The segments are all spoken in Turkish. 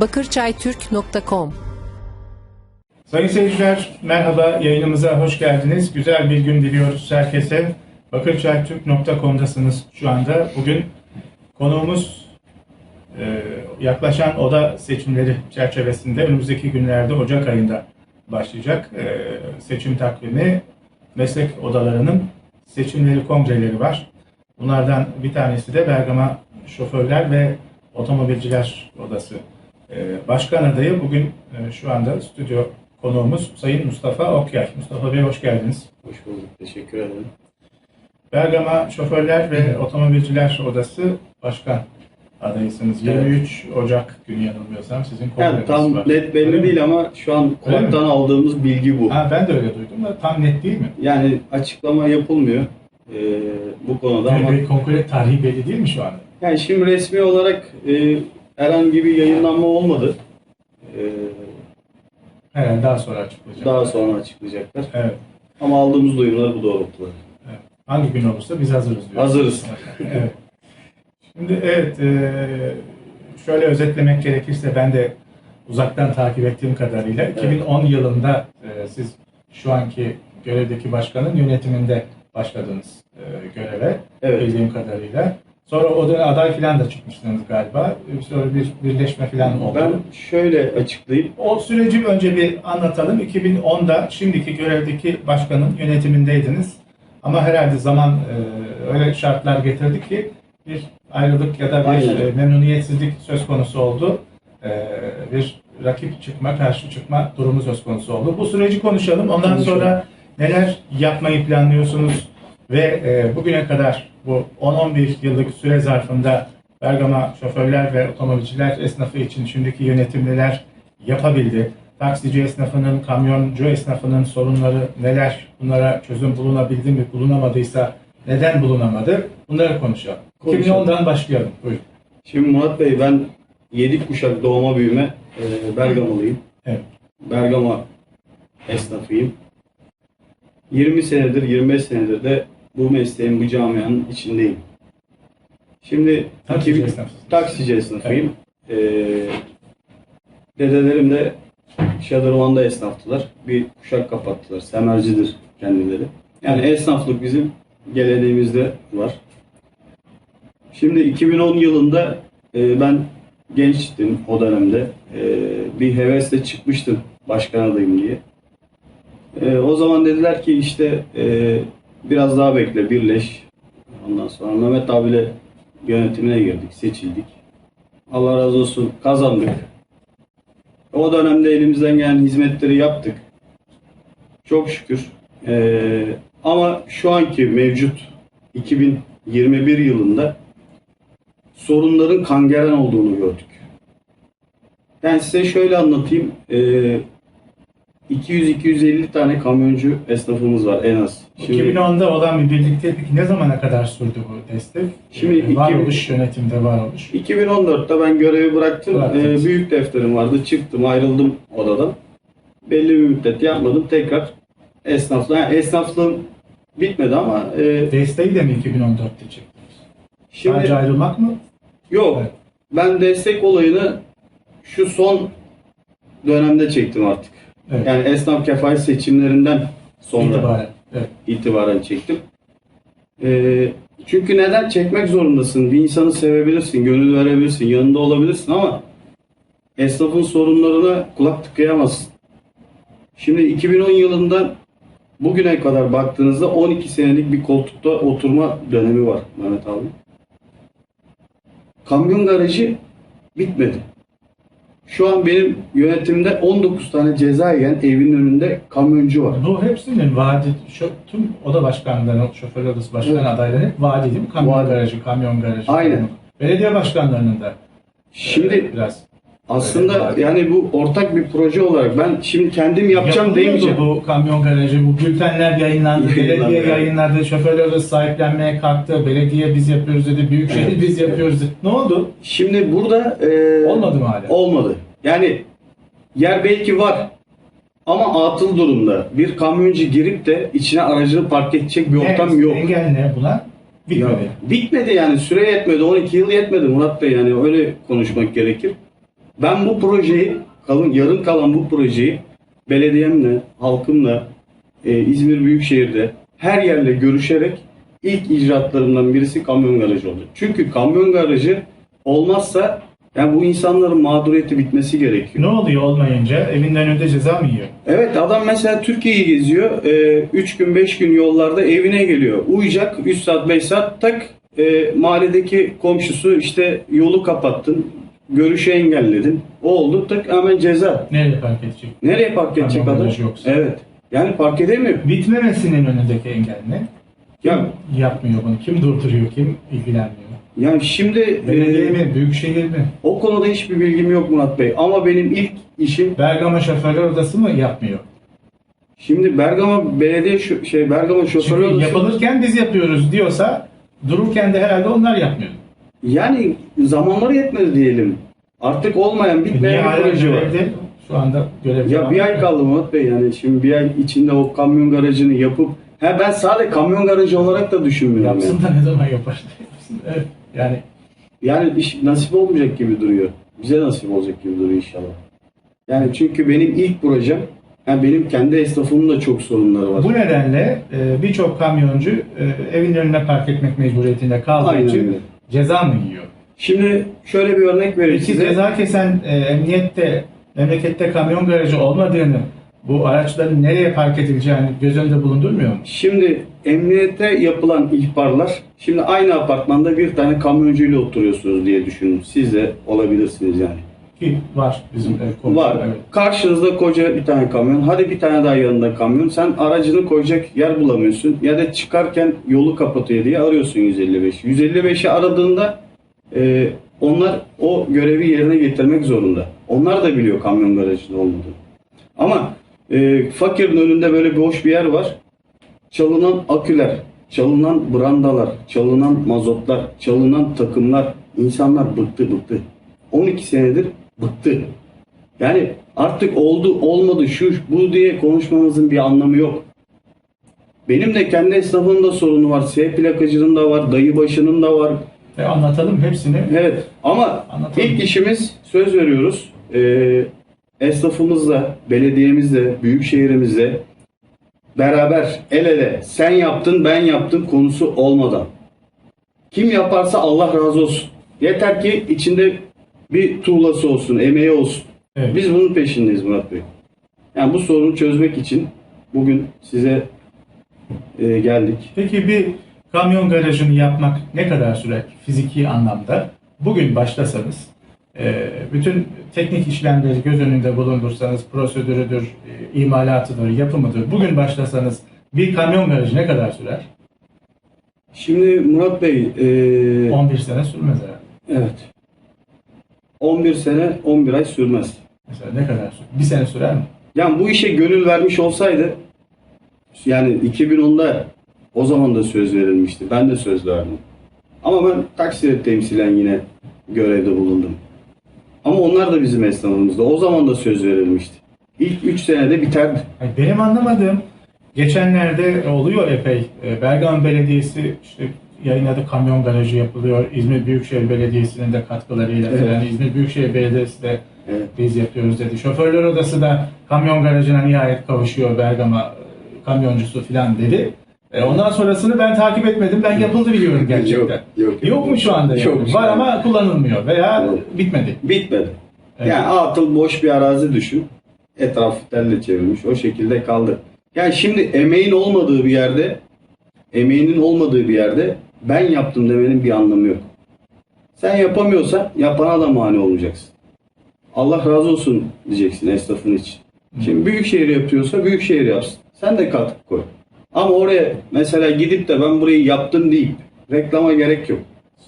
bakırçaytürk.com Sayın seyirciler merhaba yayınımıza hoş geldiniz. Güzel bir gün diliyoruz herkese. Bakırçaytürk.com'dasınız şu anda. Bugün konuğumuz e, yaklaşan oda seçimleri çerçevesinde önümüzdeki günlerde Ocak ayında başlayacak e, seçim takvimi meslek odalarının seçimleri kongreleri var. Bunlardan bir tanesi de Bergama Şoförler ve Otomobilciler Odası Başkan adayı. Bugün e, şu anda stüdyo konuğumuz Sayın Mustafa Okyay. Mustafa Bey hoş geldiniz. Hoş bulduk. Teşekkür ederim. Bergama Şoförler ve Otomobilciler Odası Başkan adayısınız. Evet. 23 Ocak günü yanılmıyorsam sizin Yani kongreniz tam var. net belli Öyle mi? değil ama şu an kulaktan aldığımız bilgi bu. Ha, ben de öyle duydum da tam net değil mi? Yani açıklama yapılmıyor ee, bu konuda ama Bir kongre tarihi belli değil mi şu anda? yani şimdi resmi olarak e, herhangi bir yayınlanma olmadı. Ee, Herhalde daha sonra açıklayacak. daha sonra açıklayacaklar. Evet. Ama aldığımız duyumlar bu doğrultuda. evet. Hangi gün olursa biz hazırız diyoruz. Hazırız. evet. Şimdi evet e, şöyle özetlemek gerekirse ben de uzaktan takip ettiğim kadarıyla 2010 yılında e, siz şu anki görevdeki başkanın yönetiminde başladınız e, göreve Evet. bildiğim kadarıyla. Sonra o dönem aday falan da çıkmıştınız galiba. Sonra bir birleşme falan oldu. Ben şöyle açıklayayım. O süreci önce bir anlatalım. 2010'da şimdiki görevdeki başkanın yönetimindeydiniz. Ama herhalde zaman e, öyle şartlar getirdi ki bir ayrılık ya da bir Aynen. e, memnuniyetsizlik söz konusu oldu. E, bir rakip çıkma, karşı çıkma durumu söz konusu oldu. Bu süreci konuşalım. Ondan Konuşalım. sonra neler yapmayı planlıyorsunuz ve e, bugüne kadar bu 10-11 yıllık süre zarfında Bergama şoförler ve otomobilciler esnafı için şimdiki yönetim neler yapabildi? Taksici esnafının, kamyoncu esnafının sorunları neler? Bunlara çözüm bulunabildi mi? Bulunamadıysa neden bulunamadı? Bunları konuşalım. Konuşalım. 2010'dan başlayalım. Buyurun. Şimdi Murat Bey ben 7 kuşak doğma büyüme e, Bergamalıyım. Evet. Bergama esnafıyım. 20 senedir, 25 senedir de bu mesleğin, bu camianın içindeyim. Şimdi Taksici 2000 esnafısınız. taksici esnafıyım. Ee, dedelerim de Şadırvan'da esnaftılar. Bir kuşak kapattılar. Semercidir kendileri. Yani esnaflık bizim geleneğimizde var. Şimdi 2010 yılında e, ben gençtim o dönemde. E, bir hevesle çıkmıştım başkan adayım diye. E, o zaman dediler ki işte e, biraz daha bekle birleş. Ondan sonra Mehmet abiyle yönetimine girdik, seçildik. Allah razı olsun kazandık. O dönemde elimizden gelen hizmetleri yaptık. Çok şükür. E, ama şu anki mevcut 2021 yılında sorunların kangren olduğunu gördük. Yani size şöyle anlatayım. Ee, 200-250 tane kamyoncu esnafımız var en az. Şimdi 2010'da olan bir birliktelik ne zamana kadar sürdü bu destek? Şimdi Ee, varoluş, iki- yönetimde varoluş. 2014'te ben görevi bıraktım. Bıraktınız. Ee, büyük defterim vardı. Çıktım, ayrıldım odadan. Belli bir müddet yapmadım. Tekrar esnaflığa. Yani esnaflığım bitmedi ama e, Desteği de mi 2014'te çektiniz? şimdi Sadece ayrılmak mı? Yok. Evet. Ben destek olayını şu son dönemde çektim artık. Evet. Yani esnaf kefalet seçimlerinden sonra İtibaren. Evet. itibaren çektim. Ee, çünkü neden çekmek zorundasın? Bir insanı sevebilirsin, gönül verebilirsin, yanında olabilirsin ama esnafın sorunlarına kulak tıkayamazsın. Şimdi 2010 yılından bugüne kadar baktığınızda 12 senelik bir koltukta oturma dönemi var Mehmet abi. Kamyon garajı bitmedi. Şu an benim yönetimde 19 tane ceza yiyen evin önünde kamyoncu var. Bu hepsinin vaadi, şu, tüm oda başkanlarının, şoför odası başkan Evet. adayları hep vaadi değil mi? Kamyon Vaadi. garajı, kamyon garajı. Aynen. Belediye başkanlarının da Şimdi biraz aslında Evet, yani bu ortak bir proje olarak ben şimdi kendim yapacağım Yapılıyordu demeyeceğim. bu kamyon garajı, bu bültenler yayınlandı, Yayınlandı, belediye evet. yayınladı, şoförler odası sahiplenmeye kalktı, belediye biz yapıyoruz dedi, büyükşehir Evet, biz yapıyoruz dedi. Ne oldu? Şimdi burada e, Olmadı mı hala? Olmadı. Yani yer belki var ama atıl durumda. Bir kamyoncu girip de içine aracını park edecek bir ortam Ne, yok. Engel ne buna? Bitmedi. Ya, bitmedi yani süre yetmedi. 12 yıl yetmedi Murat Bey yani öyle konuşmak gerekir. Ben bu projeyi, kalın, yarım kalan bu projeyi belediyemle, halkımla, e, İzmir Büyükşehir'de her yerle görüşerek ilk icraatlarımdan birisi kamyon garajı oldu. Çünkü kamyon garajı olmazsa yani bu insanların mağduriyeti bitmesi gerekiyor. Ne oluyor olmayınca evinin önünde ceza mı yiyor? Evet adam mesela Türkiye'yi geziyor. 3 gün 5 gün yollarda evine geliyor. Uyuyacak 3 saat 5 saat tak e, mahalledeki komşusu işte yolu kapattın. Görüşü engelledin. O oldu tak hemen ceza. Nereye park edecek? Nereye park edecek Kamyon adam? yoksa. Evet. Yani park edemiyor. Bitmemesinin önündeki engel ne? Kim Ya, yapmıyor bunu? Kim durduruyor? Kim ilgilenmiyor? yani şimdi Belediye e, mi? Büyükşehir mi? o konuda hiçbir bilgim yok Murat Bey. Ama benim ilk işim Bergama Şoförler Odası mı yapmıyor? şimdi Bergama Belediye şu, şey Bergama Şoförü Çünkü Odası- yapılırken biz yapıyoruz diyorsa dururken de herhalde onlar yapmıyor. Yani zamanları yetmedi diyelim. Artık olmayan bitmeyen bir proje var. görevde? Şu anda görevde. Ya bir ay kaldı Murat Bey yani şimdi bir ay içinde o kamyon garajını yapıp he ben sadece kamyon garajı olarak da düşünmüyorum. Yapsın Yani. da ne zaman yapar? Evet. Yani yani iş nasip olmayacak gibi duruyor. Bize nasip olacak gibi duruyor inşallah. Yani çünkü benim ilk projem yani benim kendi esnafımın da çok sorunları var. bu nedenle e, birçok kamyoncu e, evin önüne park etmek mecburiyetinde kaldığı Aynen için öyle. Ceza mı yiyor? Şimdi şöyle bir örnek vereyim Peki size. ceza kesen e, emniyette, memlekette kamyon garajı olmadığını, bu araçların nereye park edileceğini göz önünde bulundurmuyor mu? Şimdi emniyete yapılan ihbarlar, şimdi aynı apartmanda bir tane kamyoncuyla oturuyorsunuz diye düşünün. Siz de olabilirsiniz yani. Ki var bizim ev komşuda, Var. evet. Karşınızda koca bir tane kamyon. Hadi bir tane daha yanında kamyon. Sen aracını koyacak yer bulamıyorsun. Ya da çıkarken yolu kapatıyor diye arıyorsun 155. 155'i aradığında e, onlar o görevi yerine getirmek zorunda. Onlar da biliyor kamyon garajının olmadığını. Ama e, fakirin önünde böyle boş bir yer var. Çalınan aküler, çalınan brandalar, çalınan mazotlar, çalınan takımlar. İnsanlar bıktı bıktı. 12 senedir bıktı. Yani artık oldu olmadı şu bu diye konuşmamızın bir anlamı yok. Benim de kendi esnafımda sorunu var. S plakacının da var. Dayı başının da var. Ve anlatalım hepsini. Evet ama Anlatalım. ilk işimiz söz veriyoruz. Ee, esnafımızla, belediyemizle, büyükşehirimizle beraber el ele sen yaptın ben yaptım konusu olmadan. Kim yaparsa Allah razı olsun. Yeter ki içinde bir tuğlası olsun, emeği olsun. Evet. Biz bunun peşindeyiz Murat Bey. Yani bu sorunu çözmek için bugün size e, geldik. Peki bir kamyon garajını yapmak ne kadar sürer fiziki anlamda? Bugün başlasanız, e, bütün teknik işlemleri göz önünde bulundursanız, prosedürüdür, e, imalatıdır, yapımıdır. Bugün başlasanız bir kamyon garajı ne kadar sürer? Şimdi Murat Bey, e, 11 sene sürmez herhalde. evet. 11 sene 11 ay sürmez. Mesela ne kadar sürer? Bir sene sürer mi? Yani bu işe gönül vermiş olsaydı yani 2010'da o zaman da söz verilmişti. Ben de söz verdim. Ama ben takside temsilen yine görevde bulundum. Ama onlar da bizim esnafımızda. O zaman da söz verilmişti. İlk 3 senede biterdi. Benim anlamadığım geçenlerde oluyor epey. E, Bergama Belediyesi işte yayınladı kamyon garajı yapılıyor. İzmir Büyükşehir Belediyesi'nin de katkılarıyla. Evet. Yani İzmir Büyükşehir Belediyesi de Evet. biz yapıyoruz dedi. Şoförler Odası da kamyon garajına nihayet kavuşuyor Bergama e, kamyoncusu falan dedi. E, ondan sonrasını ben takip etmedim. Ben yapıldı biliyorum gerçekten. Yok, yok, Yok mu şu anda? Yok yani? Var ama kullanılmıyor veya Yok. bitmedi. Bitmedi. Evet. Yani atıl boş bir arazi düşün. Etrafı telle çevirmiş. O şekilde kaldı. Yani şimdi emeğin olmadığı bir yerde emeğinin olmadığı bir yerde ben yaptım demenin bir anlamı yok. Sen yapamıyorsan yapana da mani olmayacaksın. Allah razı olsun diyeceksin esnafın için. Şimdi büyük şehir yapıyorsa büyük şehir yapsın. Sen de katkı koy. Ama oraya mesela gidip de ben burayı yaptım deyip reklama gerek yok.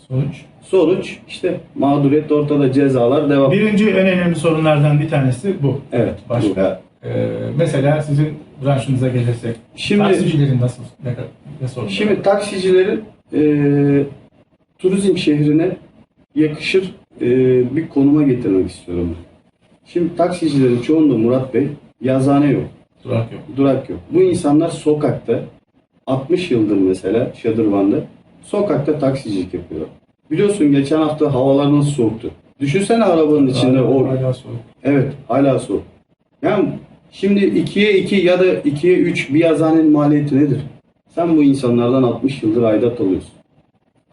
Sonuç. Sonuç işte mağduriyet ortada cezalar devam. Birinci en önemli sorunlardan bir tanesi bu. Evet. bu. Başka? Ee, mesela sizin branşınıza gelirsek, Şimdi- taksicilerin nasıl ne, ne sorunları Şimdi taksicilerin e, turizm şehrine yakışır e, bir konuma getirmek istiyorum. Şimdi taksicilerin çoğunda Murat Bey yazhane yok, durak yok. durak yok. Bu insanlar sokakta 60 yıldır mesela Şadırvan'da sokakta taksicilik yapıyorlar. Biliyorsun geçen hafta havalar nasıl soğuktu. Düşünsene arabanın içinde o Hala soğuk. Evet, hala soğuk. Yani şimdi 2'ye 2 ya da 2'ye 3 bir yazhanenin maliyeti nedir? Sen bu insanlardan 60 yıldır aidat alıyorsun.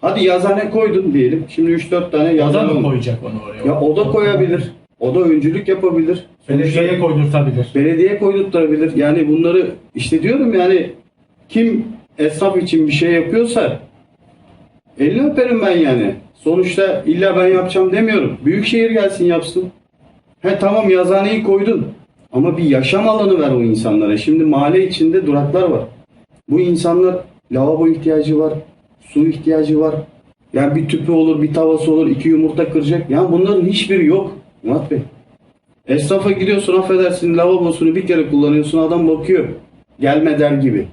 Hadi yazhane koydun diyelim. Şimdi 3-4 tane O da yazhane mı koyacak onu oraya? Ya o da koyabilir. O da öncülük yapabilir. Belediyeye koydurtabilir. Belediye koydurtturabilir. Yani bunları işte diyorum yani kim esnaf için bir şey yapıyorsa elini öperim ben yani. Sonuçta illa ben yapacağım demiyorum. Büyükşehir gelsin yapsın. He tamam yazhaneyi koydun. Ama bir yaşam alanı ver o insanlara. Şimdi mahalle içinde duraklar var. Bu insanlar lavabo ihtiyacı var. Su ihtiyacı var. Yani bir tüpü olur, bir tavası olur, iki yumurta kıracak. Yani bunların hiçbiri yok Murat Bey. Esnafa gidiyorsun affedersin lavabosunu bir kere kullanıyorsun adam bakıyor. Gelme der gibi.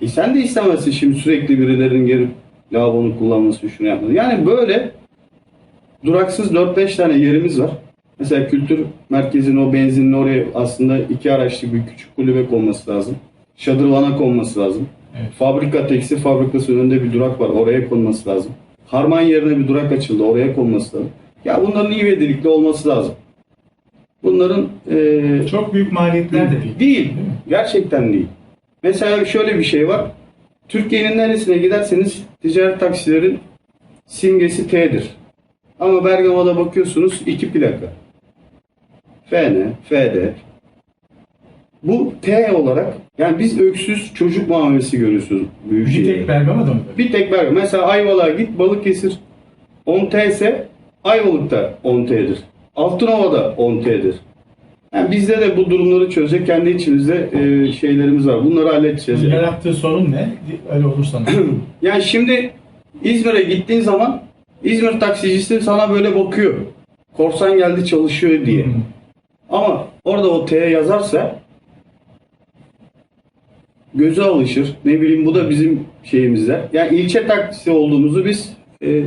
E sen de istemezsin şimdi sürekli birilerinin gelip lavabonu kullanmasını şunu yapmasını. Yani böyle duraksız 4-5 tane yerimiz var. Mesela kültür merkezinin o benzinin oraya aslında iki araçlı bir küçük kulübe konması lazım. Şadırvana konması lazım. Evet. Fabrika tekstil fabrikası önünde bir durak var. Oraya konması lazım. Harman yerine bir durak açıldı. Oraya konması lazım. Ya bunların iyi ve delikli olması lazım. Bunların eee Çok büyük maliyetler de değil. Değil. Gerçekten değil. Mesela şöyle bir şey var. Türkiye'nin neresine giderseniz ticaret taksilerin simgesi T'dir. Ama Bergama'da bakıyorsunuz iki plaka. FN, FD. Bu T olarak yani biz öksüz çocuk muamelesi görüyorsunuz Bir Büyükşehir'de. tek Bergama'da mı? Bir tek Bergama. Mesela Ayvalık'a git Balıkesir 10T ise Ayvalık'ta 10T'dir. Altınova'da 10T'dir. Yani bizde de bu durumları çözecek kendi içimizde e, şeylerimiz var. Bunları halledeceğiz. yani. Yarattığı sorun ne? Öyle olursa? Yani şimdi İzmir'e gittiğin zaman İzmir taksicisi sana böyle bakıyor. Korsan geldi çalışıyor diye. Ama orada o T'ye yazarsa göze alışır. Ne bileyim bu da bizim şeyimizde. Yani ilçe taksisi olduğumuzu biz e,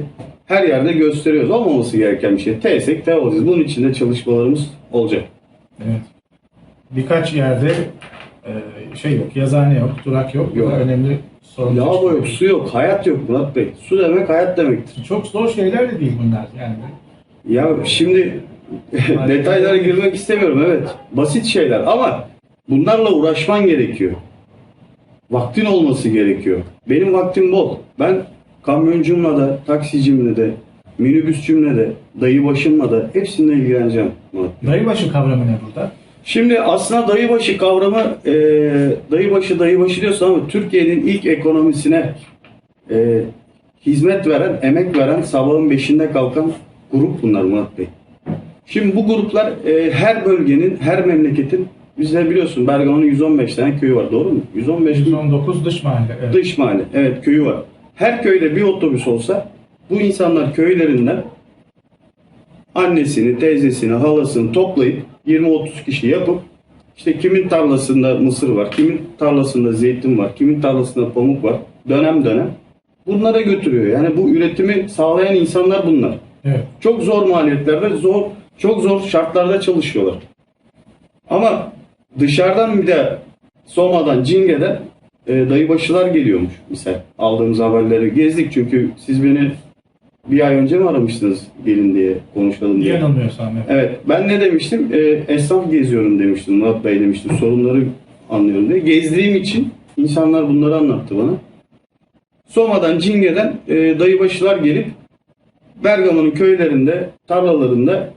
her yerde gösteriyoruz. Olmaması gereken bir şey. T'sek T olacağız. Bunun için de çalışmalarımız olacak. Evet. Birkaç yerde e, şey yok, yazıhane yok, durak yok. Bu Yok. da önemli sorun. Lavabo yok, su yok, hayat yok Murat Bey. Su demek hayat demektir. Çok zor şeyler de değil bunlar yani. Ya şimdi detaylara girmek istemiyorum evet. Basit şeyler ama bunlarla uğraşman gerekiyor. Vaktin olması gerekiyor. Benim vaktim bol. Ben kamyoncumla da, taksicimle de, minibüsçümle de, dayı başımla da hepsininle ilgileneceğim. Murat Bey. Dayıbaşı kavramı ne burada? Şimdi aslında dayıbaşı kavramı e, dayıbaşı dayıbaşı diyorsun ama Türkiye'nin ilk ekonomisine e, hizmet veren, emek veren, sabahın beşinde kalkan grup bunlar Murat Bey. Şimdi bu gruplar e, her bölgenin, her memleketin bizde biliyorsun Bergama'nın 115 tane köyü var doğru mu? 115 bin 119 dış mahalle. Evet. dış mahalle. Evet köyü var. Her köyde bir otobüs olsa bu insanlar köylerinden annesini, teyzesini, halasını toplayıp 20-30 kişi yapıp işte kimin tarlasında mısır var, kimin tarlasında zeytin var, kimin tarlasında pamuk var dönem dönem bunlara götürüyor. Yani bu üretimi sağlayan insanlar bunlar. evet. Çok zor maliyetlerde, zor, çok zor şartlarda çalışıyorlar. Ama dışarıdan bir de Soma'dan, Cinge'den e, dayıbaşılar geliyormuş. Misal aldığımız haberleri gezdik çünkü siz beni bir ay önce mi aramıştınız gelin diye konuşalım diye. Yanılmıyorsam evet. Evet ben ne demiştim? E, esnaf geziyorum demiştim. Murat Bey demiştim. Sorunları anlıyorum diye. Gezdiğim için insanlar bunları anlattı bana. Soma'dan, Cinge'den e, dayıbaşılar gelip Bergama'nın köylerinde, tarlalarında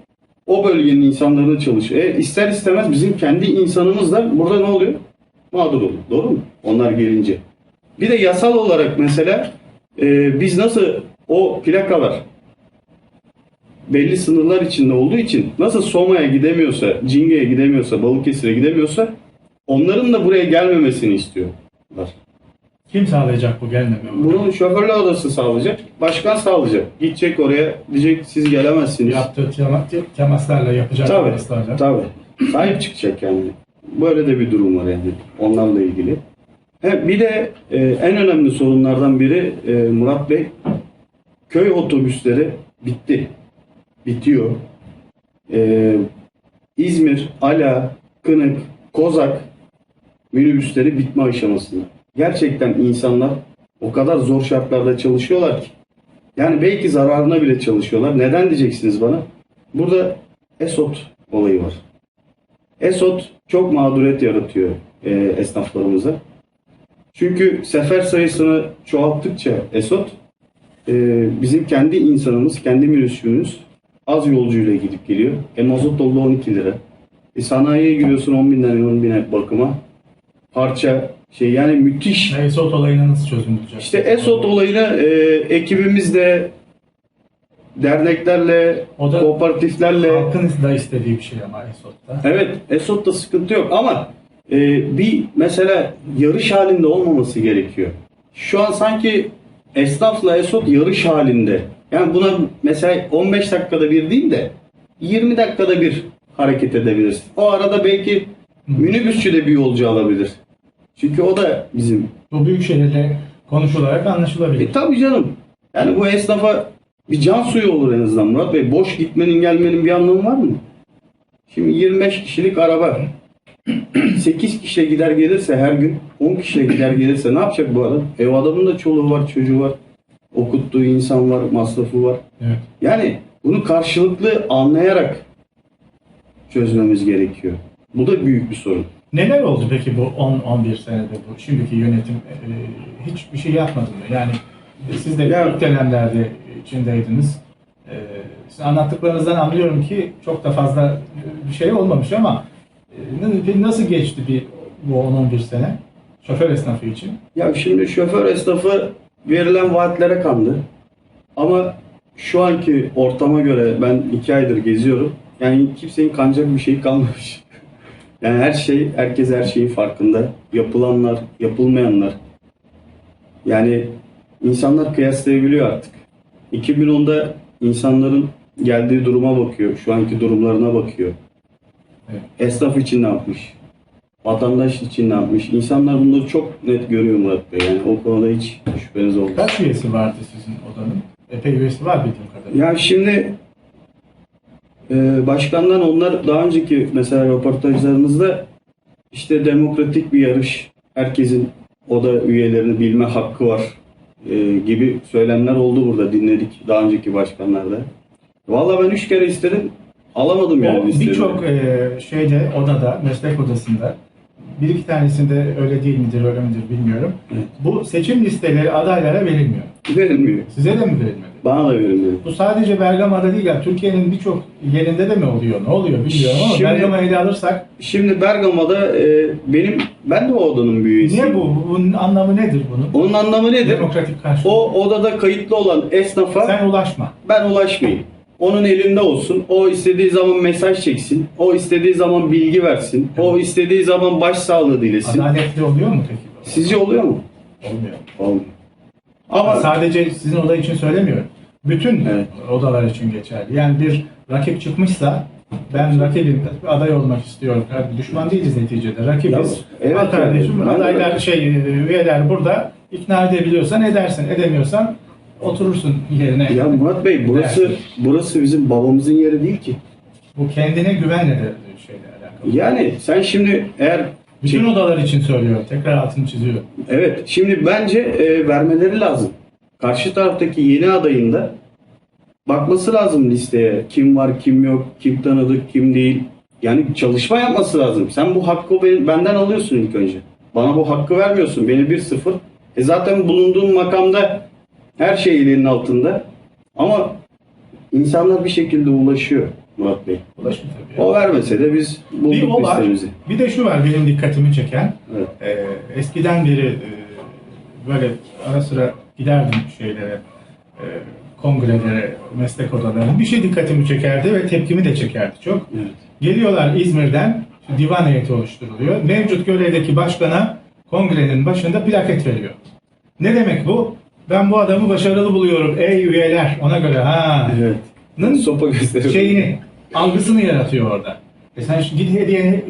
o bölgenin insanlarını çalışıyor. E, ister istemez bizim kendi insanımız da burada ne oluyor? Mağdur oluyor. Doğru mu? Onlar gelince. Bir de yasal olarak mesela e, biz nasıl o plakalar belli sınırlar içinde olduğu için nasıl Soma'ya gidemiyorsa, Cinge'ye gidemiyorsa, Balıkesir'e gidemiyorsa onların da buraya gelmemesini istiyorlar. Kim sağlayacak bu gelmemi? Bunun şoförler odası sağlayacak, başkan sağlayacak. Gidecek oraya, diyecek siz gelemezsiniz. Yaptığı tema- temaslarla yapacak Tabii, temaslarla. tabii. Sahip çıkacak yani. Böyle de bir durum var yani onlarla ilgili. He, bir de e, en önemli sorunlardan biri e, Murat Bey, köy otobüsleri bitti. Bitiyor. E, İzmir, Ala, Kınık, Kozak minibüsleri bitme aşamasında. Gerçekten insanlar o kadar zor şartlarda çalışıyorlar ki. Yani belki zararına bile çalışıyorlar. Neden diyeceksiniz bana? burada Esot olayı var. Esot çok mağduriyet yaratıyor e, esnaflarımıza. Çünkü sefer sayısını çoğalttıkça Esot e, bizim kendi insanımız, kendi minibüsümüz az yolcuyla gidip geliyor. E mazot dolu 12 lira. E sanayiye giriyorsun 10 binden 10 bine bakıma. Parça şey yani müthiş. Esot olayına nasıl çözüm bulacak? İşte Esot olayına e, ekibimizle, derneklerle, O da kooperatiflerle halkın da istediği bir şey ama Esot'ta. Evet, Esot'ta sıkıntı yok ama e, bir mesela yarış halinde olmaması gerekiyor. Şu an sanki esnafla Esot yarış halinde. Yani buna mesela 15 dakikada bir değil de 20 dakikada bir hareket edebilirsin. O arada belki minibüsçü de bir yolcu alabilir. Çünkü o da bizim. Bu büyük şehirle konuşularak anlaşılabilir. E tabii canım. Yani bu esnafa bir can suyu olur en azından Murat Bey. Boş gitmenin gelmenin bir anlamı var mı? Şimdi 25 kişilik araba 8 kişiye gider gelirse her gün 10 kişiye gider gelirse ne yapacak bu adam? Ev adamın da çoluğu var, çocuğu var. Okuttuğu insan var, masrafı var. Evet. Yani bunu karşılıklı anlayarak çözmemiz gerekiyor. Bu da büyük bir sorun. Neler oldu peki bu 10-11 senede bu şimdiki yönetim e, hiçbir şey yapmadı mı? Yani siz de Ya- ilk dönemlerde içindeydiniz. E, siz anlattıklarınızdan anlıyorum ki çok da fazla bir şey olmamış ama e, nasıl geçti bir bu 10-11 sene şoför esnafı için? Ya şimdi şoför esnafı verilen vaatlere kandı. Ama şu anki ortama göre ben iki aydır geziyorum. Yani kimsenin kanacak bir şey kalmamış. Yani her şey, herkes her şeyin farkında. Yapılanlar, yapılmayanlar. Yani insanlar kıyaslayabiliyor artık. 2010'da insanların geldiği duruma bakıyor. Şu anki durumlarına bakıyor. Evet. Esnaf için ne yapmış? Vatandaş için ne yapmış? İnsanlar bunları çok net görüyor Murat Bey. Yani o konuda hiç şüpheniz olmasın. Kaç üyesi vardı sizin odanın? Epey üyesi var bildiğim kadarıyla. Ya şimdi e, başkandan onlar daha önceki mesela röportajlarımızda işte demokratik bir yarış, herkesin oda üyelerini bilme hakkı var e, gibi söylemler oldu burada dinledik daha önceki başkanlarda. Vallahi ben üç kere istedim alamadım yani O listeleri. birçok e, şeyde odada, meslek odasında bir iki tanesinde öyle değil midir, öyle midir bilmiyorum. Evet. Bu seçim listeleri adaylara verilmiyor. verilmiyor. Size de mi verilmedi? Bana da verilmiyor. Bu sadece Bergama'da değil ya Türkiye'nin birçok yerinde de mi oluyor? Ne oluyor bilmiyorum ama Şimdi- Bergama'yı ele alırsak Şimdi Bergama'da e, benim ben de o odanın bir üyesiyim. niye bu? Bunun anlamı nedir bunun? Onun anlamı nedir? Demokratik karşılık. O odada kayıtlı olan esnafa Sen ulaşma. ben ulaşmayayım. Onun elinde olsun. O istediği zaman mesaj çeksin. O istediği zaman bilgi versin. O istediği zaman başsağlığı dilesin. Adaletli oluyor mu peki? Sizce oluyor mu? Olmuyor. Olmuyor. Ama sadece sizin oda için söylemiyorum. Bütün Evet. odalar için geçerli. Yani bir rakip çıkmışsa ben rakibim aday olmak istiyorum. Yani düşman değiliz neticede. Rakibiz. Ya, evet kardeşim yani, adaylar şey üyeler burada ikna edebiliyorsan edersin. Edemiyorsan oturursun yerine. ya Murat Bey burası Dersin. burası bizim babamızın yeri değil ki. Bu kendine güvenle de şeyle alakalı. Yani sen şimdi eğer Bütün odalar için söylüyorum. Tekrar altını çiziyorum. Evet, şimdi bence e, vermeleri lazım. Karşı taraftaki yeni adayın da bakması lazım listeye. Kim var, kim yok, kim tanıdık, kim değil. Yani çalışma yapması lazım. Sen bu hakkı be- benden alıyorsun ilk önce. Bana bu hakkı vermiyorsun. Beni 1-0. E zaten bulunduğun makamda her şey elinin altında. Ama insanlar bir şekilde ulaşıyor Murat Bey. Ulaşın tabii. O vermese de biz Bir bulduk o var. listemizi. Bir de şu var benim dikkatimi çeken. Evet. Ee, eskiden beri e, böyle ara sıra giderdim şeylere, e, kongrelere, meslek odalarına. Bir şey dikkatimi çekerdi ve tepkimi de çekerdi çok. Evet. Geliyorlar İzmir'den, divan heyeti oluşturuluyor. Mevcut görevdeki başkana kongrenin başında plaket veriyor. Ne demek bu? Ben bu adamı başarılı buluyorum ey üyeler. Ona göre ha. Evet. Nın Sopa gösteriyor. şeyini, algısını yaratıyor orada. E sen şu git hediyeni,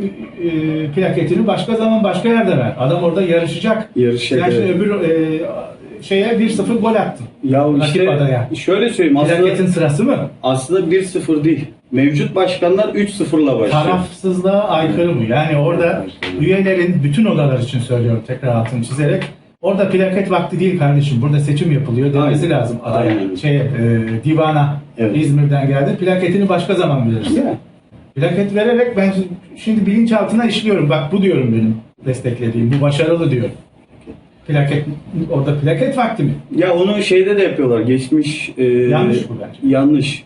e, plaketini başka zaman başka yerde ver. Adam orada yarışacak. Yarışacak, Sen şimdi evet. öbür e, şeye 1-0 gol attın. Ya Rakip işte adaya. şöyle söyleyeyim aslında Plaketin sırası mı? aslında 1-0 değil. Mevcut başkanlar 3-0'la başlıyor. Tarafsızlığa aykırı bu. Yani orada üyelerin bütün odalar için söylüyorum tekrar altını çizerek Orada plaket vakti değil kardeşim. Burada seçim yapılıyor demesi Aynen. lazım adaya. Aynen. Şey, e, divana Evet. İzmir'den geldi. Plaketini başka zaman verirsin. Ya, Plaket vererek ben şimdi bilinçaltına işliyorum. Bak bu diyorum benim desteklediğim. Bu başarılı diyorum. Plaket orada plaket vakti mi? Ya onu şeyde de yapıyorlar. Geçmiş e, Yanlış bu bence. Yanlış.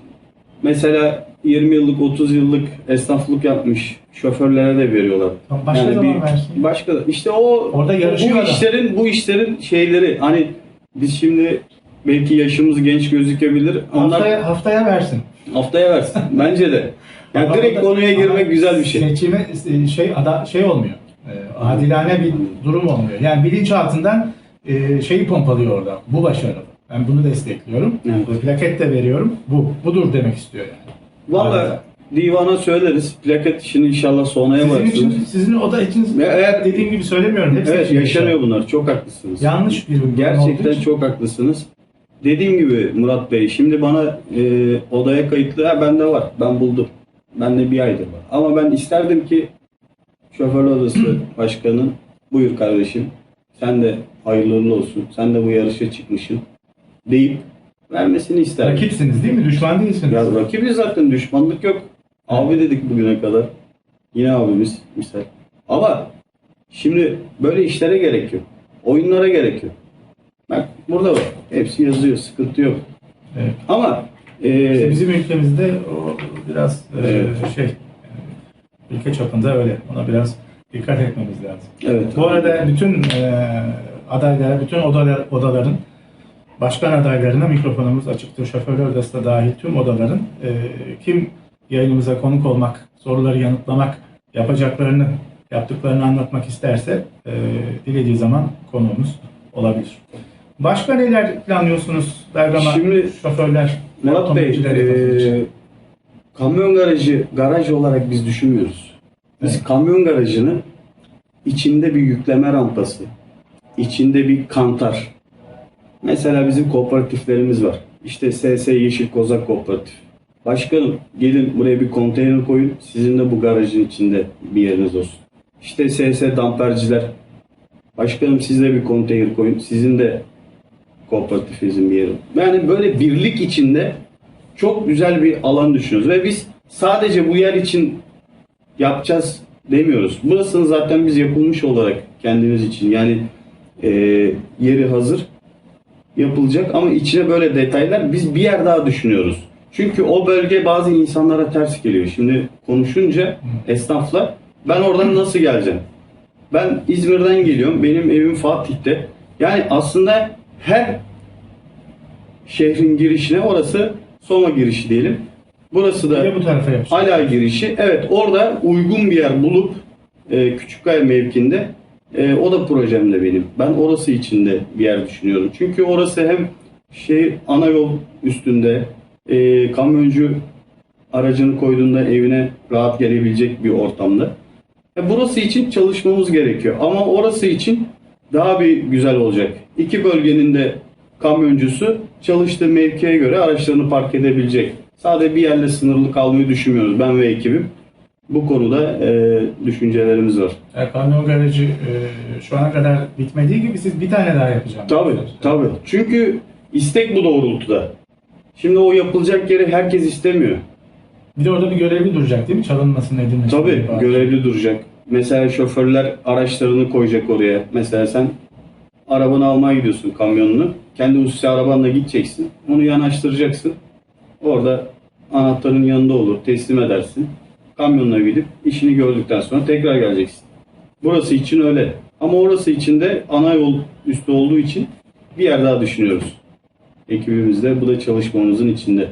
Mesela 20 yıllık, 30 yıllık esnaflık yapmış şoförlere de veriyorlar. Tamam, başka zaman versin. Başka. İşte o Orada yarışıyor bu adam. işlerin bu işlerin şeyleri hani biz şimdi belki yaşımız genç gözükebilir. Onlar Haftaya, haftaya versin. haftaya versin. Bence de. Yani direkt konuya girmek güzel bir şey. Seçime şey ada şey olmuyor. E, adilane bir durum olmuyor. Yani bilinçaltından e, şeyi pompalıyor orada. Bu başarılı. Ben bunu destekliyorum. Evet. Plaket de veriyorum. Bu budur demek istiyor yani. Valla divana söyleriz. Plaket işini inşallah sonraya Sizin bırakırız. için, sizin oda için Evet. dediğim gibi söylemiyorum. Hepsi Evet yaşanıyor bunlar. Çok haklısınız. Yanlış bir durum Gerçekten çok haklısınız. Dediğim gibi Murat Bey, şimdi bana e, odaya kayıtlı, ha bende var, ben buldum. Bende bir aydır var. Ama ben isterdim ki şoför odası başkanının, buyur kardeşim, sen de hayırlı olsun, sen de bu yarışa çıkmışsın deyip vermesini isterdim. Rakipsiniz değil mi? Düşman değilsiniz. Ya rakibiz zaten, düşmanlık yok. Abi dedik bugüne kadar. Yine abimiz misal. Ama şimdi böyle işlere gerek yok. Oyunlara gerek yok. Bak burada var. Hepsi yazıyor. Sıkıntı yok. Evet. Ama e, İşte bizim ülkemizde o biraz e, Evet. şey ülke çapında öyle. Ona biraz dikkat etmemiz lazım. evet. Bu arada bütün e, adaylara, bütün odalar, odaların başkan adaylarına mikrofonumuz açıktır. Şoförler odası da dahil tüm odaların e, kim yayınımıza konuk olmak, soruları yanıtlamak, yapacaklarını, yaptıklarını anlatmak isterse e, dilediği zaman konuğumuz olabilir. Başka neler planlıyorsunuz Bergama Şimdi şoförler? Murat Bey, e, kamyon garajı garaj olarak biz düşünmüyoruz. Biz Evet. kamyon garajını içinde bir yükleme rampası, içinde bir kantar. Mesela bizim kooperatiflerimiz var. İşte SS Yeşil Kozak Kooperatif. Başkanım gelin buraya bir konteyner koyun. Sizin de bu garajın içinde bir yeriniz olsun. İşte SS Damperciler. Başkanım siz de bir konteyner koyun. Sizin de kooperatifimizin bir yeri. Yani böyle birlik içinde çok güzel bir alan düşünüyoruz. Ve biz sadece bu yer için yapacağız demiyoruz. Burasını zaten biz yapılmış olarak kendimiz için yani e, yeri hazır yapılacak ama içine böyle detaylar biz bir yer daha düşünüyoruz. Çünkü o bölge bazı insanlara ters geliyor. Şimdi konuşunca esnafla ben oradan nasıl geleceğim? Ben İzmir'den geliyorum. Benim evim Fatih'te. Yani aslında her şehrin girişine orası Soma girişi diyelim. Burası da de bu tarafa yapacağız. Ala girişi. Evet orada uygun bir yer bulup e, Küçükkaya mevkinde e, o da projemde benim. Ben orası içinde bir yer düşünüyorum. Çünkü orası hem şey ana yol üstünde e, kamyoncu aracını koyduğunda evine rahat gelebilecek bir ortamda. E, burası için çalışmamız gerekiyor. Ama orası için daha bir güzel olacak. İki bölgenin de kamyoncusu çalıştığı mevkiye göre araçlarını park edebilecek. Sadece bir yerle sınırlı kalmayı düşünmüyoruz. Ben ve ekibim. Bu konuda e, düşüncelerimiz var. Yani kamyon garajı e, şu ana kadar bitmediği gibi siz bir tane daha yapacağım. Tabii, tabii. Çünkü istek bu doğrultuda. Şimdi o yapılacak yeri herkes istemiyor. Bir de orada bir görevli duracak değil mi? Çalınmasın edilmesin. Tabii görevli duracak. Mesela şoförler araçlarını koyacak oraya. Mesela sen arabanı almaya gidiyorsun kamyonunu. Kendi hususi arabanla gideceksin. Onu yanaştıracaksın. Orada anahtarın yanında olur. Teslim edersin. Kamyonla gidip işini gördükten sonra tekrar geleceksin. Burası için öyle. Ama orası için de ana yol üstü olduğu için bir yer daha düşünüyoruz. Ekibimizde bu da çalışmamızın içinde.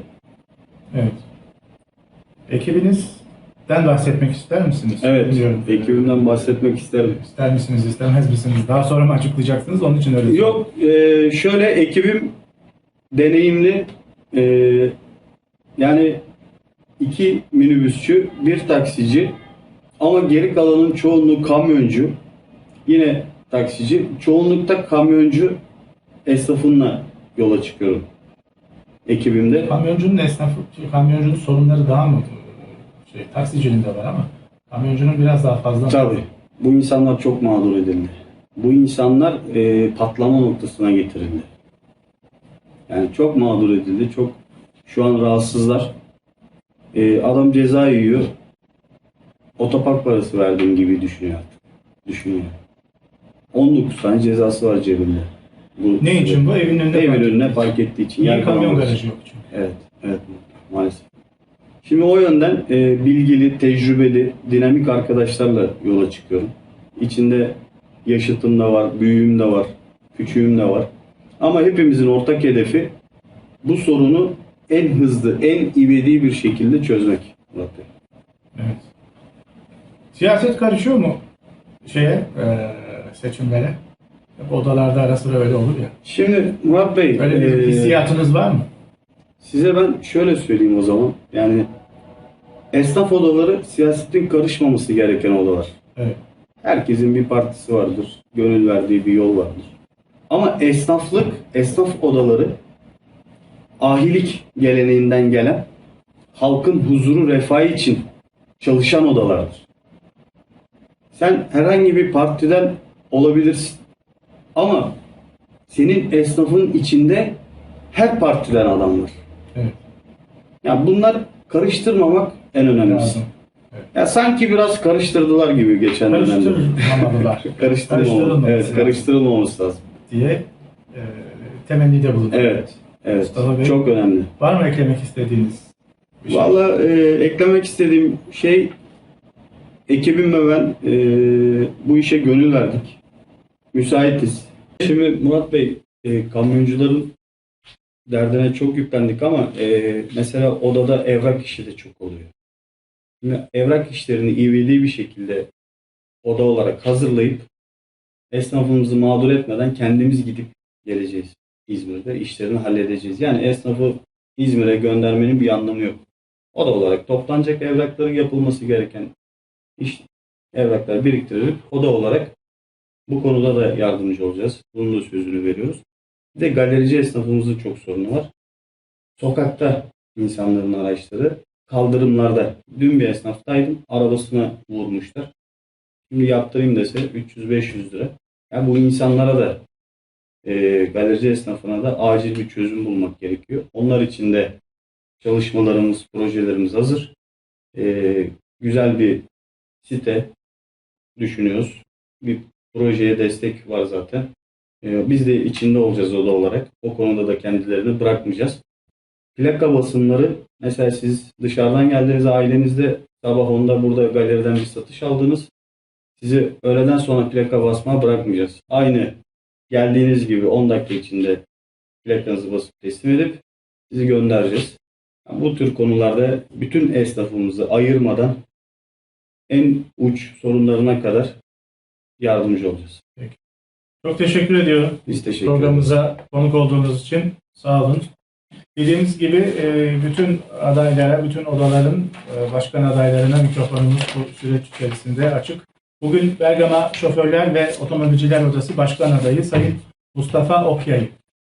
Evet. Ekibinizden bahsetmek ister misiniz? Evet, Bilmiyorum. ekibimden bahsetmek isterim. İster misiniz, istemez misiniz? Daha sonra mı açıklayacaksınız? Onun için öyle Yok e, şöyle ekibim deneyimli e, yani iki minibüsçü bir taksici ama geri kalanın çoğunluğu kamyoncu yine taksici çoğunlukta kamyoncu esnafınla yola çıkıyorum ekibimde. Kamyoncunun esnafı, kamyoncunun sorunları daha mı? Şey, taksicinin de var ama kamyoncunun biraz daha fazla. Tabii bu insanlar çok mağdur edildi. bu insanlar e, patlama noktasına getirildi. Yani çok mağdur edildi. Çok şu an rahatsızlar. E, adam ceza yiyor. Otopark parası verdiğim gibi düşünüyor artık. Düşünüyor. 19 tane cezası var cebinde. Bu, Ne için bu? Evin önünde Evin önüne park ettiği için. Yer kamyon garajı yok çünkü. Evet, evet maalesef. Şimdi o yönden e, bilgili, tecrübeli, dinamik arkadaşlarla yola çıkıyorum. İçinde yaşıtım da var, büyüğüm de var, küçüğüm de var. Ama hepimizin ortak hedefi bu sorunu en hızlı, en ivedi bir şekilde çözmek. Murat Bey. Evet. Siyaset karışıyor mu şeye, e, seçimlere? Odalarda ara sıra öyle olur ya. Şimdi Murat Bey, Öyle bir e, hissiyatınız var mı? size ben şöyle söyleyeyim o zaman. Yani esnaf odaları siyasetin karışmaması gereken odalar. Evet. Herkesin bir partisi vardır. Gönül verdiği bir yol vardır. Ama esnaflık, esnaf odaları ahilik geleneğinden gelen halkın huzuru, refahı için çalışan odalardır. Sen herhangi bir partiden olabilirsin. Ama senin esnafın içinde her partiden adam var. Evet. Ya bunlar karıştırmamak en önemlisi. Lazım. Ya sanki biraz karıştırdılar gibi geçen dönemde. Karıştırmamalılar Karıştırılmaması. Evet, karıştırılmaması lazım. diye e, temennide bulundum. Evet. Evet. Mustafa Bey. Çok önemli. Var mı eklemek istediğiniz bir şey? Valla e, eklemek istediğim şey ekibim ve ben e, bu işe gönül verdik. Müsaitiz. Şimdi Murat Bey e, kamyoncuların derdine çok yüklendik ama e, mesela odada evrak işi de çok oluyor. Şimdi evrak işlerini ivedi bir şekilde oda olarak hazırlayıp esnafımızı mağdur etmeden kendimiz gidip geleceğiz İzmir'de işlerini halledeceğiz. Yani esnafı İzmir'e göndermenin bir anlamı yok. Oda olarak toplanacak evrakların yapılması gereken iş evraklar biriktirilip oda olarak bu konuda da yardımcı olacağız. Bunun da sözünü veriyoruz. Bir de galerici esnafımızın çok sorunu var. Sokakta insanların araçları kaldırımlarda. Dün bir esnaftaydım. Arabasına vurmuşlar. Şimdi yaptırayım dese 300-500 lira. Yani bu insanlara da e, galerici esnafına da acil bir çözüm bulmak gerekiyor. Onlar için de çalışmalarımız, projelerimiz hazır. E, güzel bir site düşünüyoruz. Bir projeye destek var zaten. E, biz de içinde olacağız oda olarak. O konuda da kendilerini bırakmayacağız. Plaka basımları mesela siz dışarıdan geldiğiniz ailenizde sabah onda burada galeriden bir satış aldınız. Sizi öğleden sonra plaka basmaya bırakmayacağız. Aynı geldiğiniz gibi 10 dakika içinde plakanızı basıp teslim edip sizi göndereceğiz. Yani bu tür konularda bütün esnafımızı ayırmadan en uç sorunlarına kadar yardımcı olacağız. Çok teşekkür ediyorum. Biz teşekkür ederiz. Programımıza konuk olduğunuz için sağ olun. Dediğimiz gibi e, bütün adaylara, bütün odaların e, başkan adaylarına mikrofonumuz bu süreç içerisinde açık. Bugün Bergama Şoförler ve Otomobilciler Odası Başkan Adayı Sayın Mustafa Okyay'ı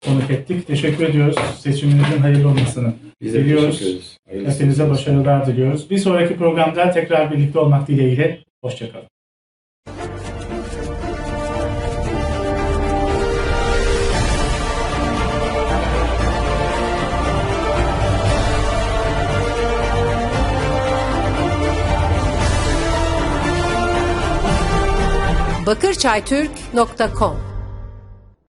konuk ettik. Teşekkür ediyoruz. Seçiminizin hayırlı olmasını Biz de diliyoruz. teşekkür ederiz. Hayırlısı Hepinize başarılar diliyoruz. Bir sonraki programda tekrar birlikte olmak dileğiyle. Hoşçakalın. bakırçaytürk.com